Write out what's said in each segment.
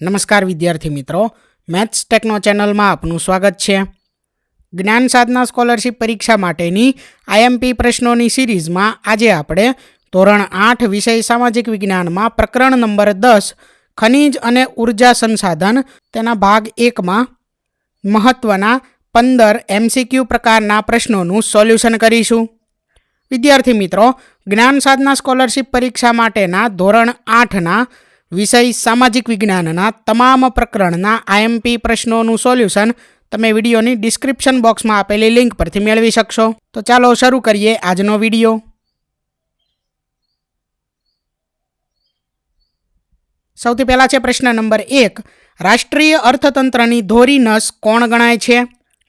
નમસ્કાર વિદ્યાર્થી મિત્રો, મેથ્સ ટેકનો ચેનલમાં આપનું સ્વાગત છે. જ્ઞાન સાધના સ્કોલરશિપ પરીક્ષા માટેની આઈએમપી પ્રશ્નોની સિરીઝમાં આજે આપણે ધોરણ આઠ વિષય સામાજિક વિજ્ઞાનમાં પ્રકરણ નંબર દસ, ખનિજ અને ઊર્જા સંસાધન, તેના ભાગ એકમાં મહત્ત્વના પંદર એમસીક્યુ પ્રકારના પ્રશ્નોનું સોલ્યુશન કરીશું. વિદ્યાર્થી મિત્રો, જ્ઞાન સાધના સ્કોલરશિપ પરીક્ષા માટેના ધોરણ આઠના વિષય સામાજિક વિજ્ઞાનના તમામ પ્રકરણના આઈએમપી પ્રશ્નોનું સોલ્યુશન તમે વિડીયોની ડિસ્ક્રિપ્શન બોક્સમાં આપેલી લિંક પરથી મેળવી શકશો. તો ચાલો શરૂ કરીએ આજનો વીડિયો. સૌથી પહેલાં છે પ્રશ્ન નંબર એક. રાષ્ટ્રીય અર્થતંત્રની ધોરી નસ કોણ ગણાય છે?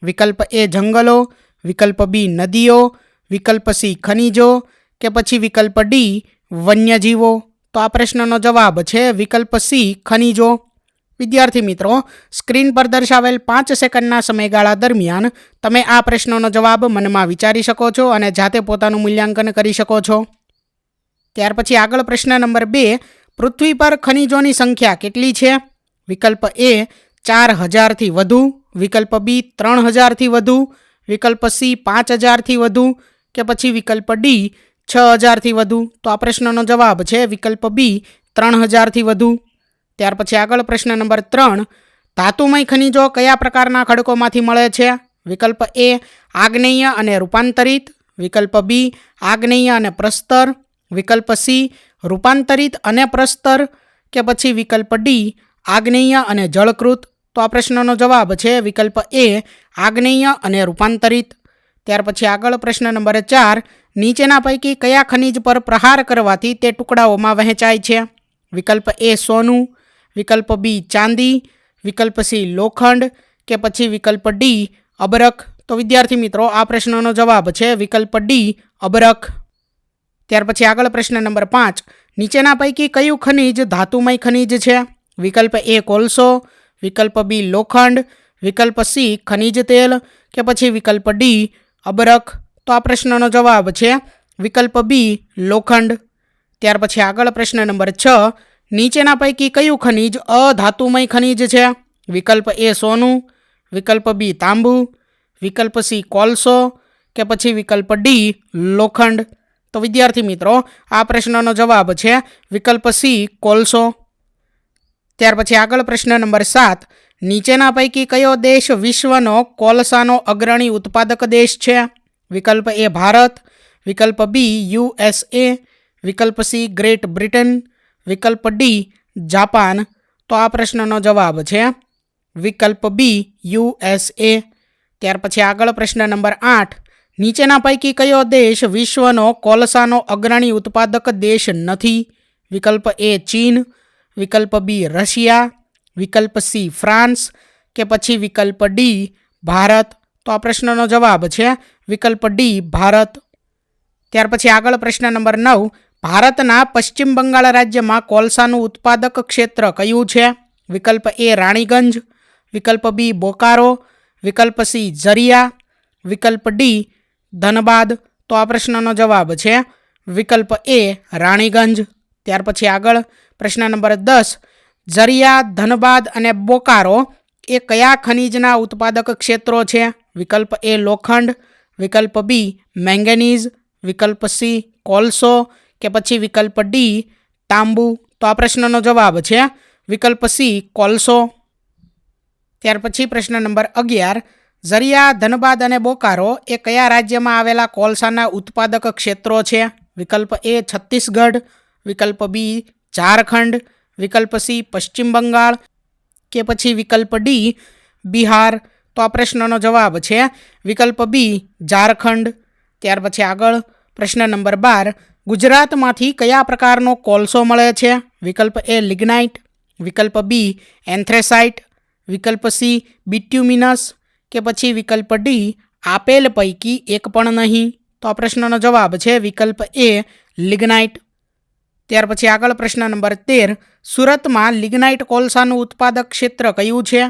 વિકલ્પ એ જંગલો, વિકલ્પ બી નદીઓ, વિકલ્પ સી ખનિજો કે પછી વિકલ્પ ડી વન્યજીવો? તો આ પ્રશ્નનો જવાબ છે વિકલ્પ સી, ખનિજો. વિદ્યાર્થી મિત્રો, સ્ક્રીન પર દર્શાવેલ પાંચ સેકન્ડના સમયગાળા દરમિયાન તમે આ પ્રશ્નનો જવાબ મનમાં વિચારી શકો છો અને જાતે પોતાનું મૂલ્યાંકન કરી શકો છો. ત્યાર પછી આગળ પ્રશ્ન નંબર બે, પૃથ્વી પર ખનિજોની સંખ્યા કેટલી છે? વિકલ્પ એ, ચાર હજારથી વધુ. વિકલ્પ બી, ત્રણ હજારથી વધુ. વિકલ્પ સી, પાંચ હજારથી વધુ. કે પછી વિકલ્પ ડી છ હજારથી વધુ. તો આ પ્રશ્નનો જવાબ છે વિકલ્પ બી ત્રણ હજારથી વધુ. ત્યાર પછી આગળ પ્રશ્ન નંબર ત્રણ, ધાતુમય ખનિજો કયા પ્રકારના ખડકોમાંથી મળે છે? વિકલ્પ એ આગ્નેય અને રૂપાંતરિત. વિકલ્પ બી આગ્નેય અને પ્રસ્તર. વિકલ્પ સી રૂપાંતરિત અને પ્રસ્તર. કે પછી વિકલ્પ ડી આગ્નેય અને જળકૃત. તો આ પ્રશ્નનો જવાબ છે વિકલ્પ એ આગ્નેય અને રૂપાંતરિત. ત્યાર પછી આગળ પ્રશ્ન નંબર ચાર, નીચેના પૈકી કયા ખનિજ પર પ્રહાર કરવાથી તે ટુકડાઓમાં વહેંચાય છે? વિકલ્પ એ સોનું, વિકલ્પ બી ચાંદી, વિકલ્પ સી લોખંડ કે પછી વિકલ્પ ડી અબરખ? તો વિદ્યાર્થી મિત્રો, આ પ્રશ્નનો જવાબ છે વિકલ્પ ડી અબરખ. ત્યાર પછી આગળ પ્રશ્ન નંબર પાંચ, નીચેના પૈકી કયું ખનિજ ધાતુમય ખનિજ છે? વિકલ્પ એ કોલસો, વિકલ્પ બી લોખંડ, વિકલ્પ સી ખનિજ તેલ કે પછી વિકલ્પ ડી અબરખ તો આ પ્રશ્નનો જવાબ છે વિકલ્પ બી, લોખંડ. ત્યાર પછી આગળ પ્રશ્ન નંબર છ, નીચેના પૈકી કયું ખનિજ અધાતુમય ખનિજ છે? વિકલ્પ એ સોનું, વિકલ્પ બી તાંબુ, વિકલ્પ સી કોલસો કે પછી વિકલ્પ ડી, લોખંડ. તો વિદ્યાર્થી મિત્રો, આ પ્રશ્નનો જવાબ છે વિકલ્પ સી કોલસો. ત્યાર પછી આગળ પ્રશ્ન નંબર સાત નીચેના પૈકી કયો દેશ વિશ્વનો કોલસાનો અગ્રણી ઉત્પાદક દેશ છે? વિકલ્પ એ ભારત, વિકલ્પ બી યુએસએ વિકલ્પ સી ગ્રેટ બ્રિટન, વિકલ્પ ડી જાપાન. તો આ પ્રશ્નનો જવાબ છે વિકલ્પ બી યુએસએ ત્યાર પછી આગળ પ્રશ્ન નંબર આઠ. નીચેના પૈકી કયો દેશ વિશ્વનો કોલસાનો અગ્રણી ઉત્પાદક દેશ નથી? વિકલ્પ એ ચીન, વિકલ્પ બી રશિયા વિકલ્પ સી, ફ્રાન્સ કે પછી વિકલ્પ ડી, ભારત? તો આ પ્રશ્નનો જવાબ છે વિકલ્પ ડી, ભારત. ત્યાર પછી આગળ પ્રશ્ન નંબર નવ, ભારતના પશ્ચિમ બંગાળ રાજ્યમાં કોલસાનું ઉત્પાદક ક્ષેત્ર કયું છે? વિકલ્પ એ, રાણીગંજ. વિકલ્પ બી, બોકારો. વિકલ્પ સી ઝરિયા વિકલ્પ ડી, ધનબાદ. તો આ પ્રશ્નનો જવાબ છે વિકલ્પ એ, રાણીગંજ. ત્યાર પછી આગળ પ્રશ્ન નંબર દસ ઝરિયા ધનબાદ અને બોકારો એ કયા ખનિજના ઉત્પાદક ક્ષેત્રો છે? વિકલ્પ એ લોખંડ, વિકલ્પ બી મેંગેનીઝ, વિકલ્પ સી કોલસો કે પછી વિકલ્પ ડી તાંબુ? તો આ પ્રશ્નનો જવાબ છે વિકલ્પ સી કોલસો. ત્યાર પછી પ્રશ્ન નંબર અગિયાર ઝરિયા ધનબાદ અને બોકારો એ કયા રાજ્યમાં આવેલા કોલસાના ઉત્પાદક ક્ષેત્રો છે? વિકલ્પ એ છત્તીસગઢ, વિકલ્પ બી ઝારખંડ વિકલ્પ સી, પશ્ચિમ બંગાળ કે પછી વિકલ્પ ડી, બિહાર. તો આ પ્રશ્નનો જવાબ છે વિકલ્પ બી, ઝારખંડ. ત્યાર પછી આગળ પ્રશ્ન નંબર બાર, ગુજરાતમાંથી કયા પ્રકારનો કોલસો મળે છે? વિકલ્પ એ, લિગ્નાઇટ. વિકલ્પ બી, એન્થ્રેસાઇટ. વિકલ્પ સી, બિટ્યુમિનસ. કે પછી વિકલ્પ ડી, આપેલ પૈકી એક પણ નહીં. તો આ પ્રશ્નનો જવાબ છે વિકલ્પ એ, લિગ્નાઇટ. ત્યાર પછી આગળ પ્રશ્ન નંબર તેર, સુરતમાં લિગ્નાઇટ કોલસાનું ઉત્પાદક ક્ષેત્ર કયું છે?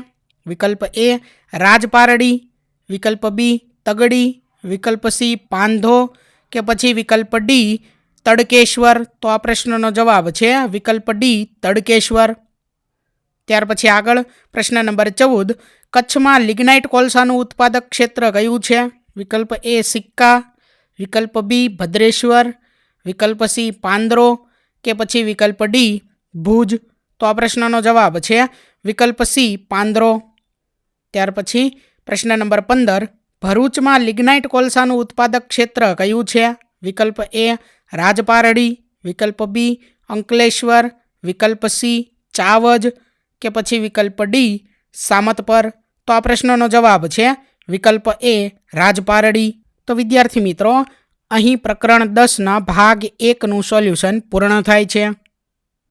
વિકલ્પ એ, રાજપારડી, વિકલ્પ બી, તગડી, વિકલ્પ સી, પાંધો કે પછી વિકલ્પ ડી, તડકેશ્વર? તો આ પ્રશ્નનો જવાબ છે વિકલ્પ ડી, તડકેશ્વર. ત્યાર પછી આગળ પ્રશ્ન નંબર ચૌદ, કચ્છમાં લિગ્નાઇટ કોલસાનું ઉત્પાદક ક્ષેત્ર કયું છે? વિકલ્પ એ સિક્કા, વિકલ્પ બી ભદ્રેશ્વર, વિકલ્પ સી પાંદરો કે પછી વિકલ્પ ડી ભુજ. તો આ પ્રશ્નનો જવાબ છે વિકલ્પ સી પાંદરો. ત્યાર પછી પ્રશ્ન નંબર પંદર, ભરૂચમાં લિગ્નાઇટ કોલસાનું ઉત્પાદક ક્ષેત્ર કયું છે? વિકલ્પ એ રાજપારડી. વિકલ્પ બી અંકલેશ્વર. વિકલ્પ સી ચાવજ. કે પછી વિકલ્પ ડી સામતપર. તો આ પ્રશ્નનો જવાબ છે વિકલ્પ એ રાજપારડી. તો વિદ્યાર્થી મિત્રો અહીં પ્રકરણ દસના ભાગ એકનું સોલ્યુશન પૂર્ણ થાય છે.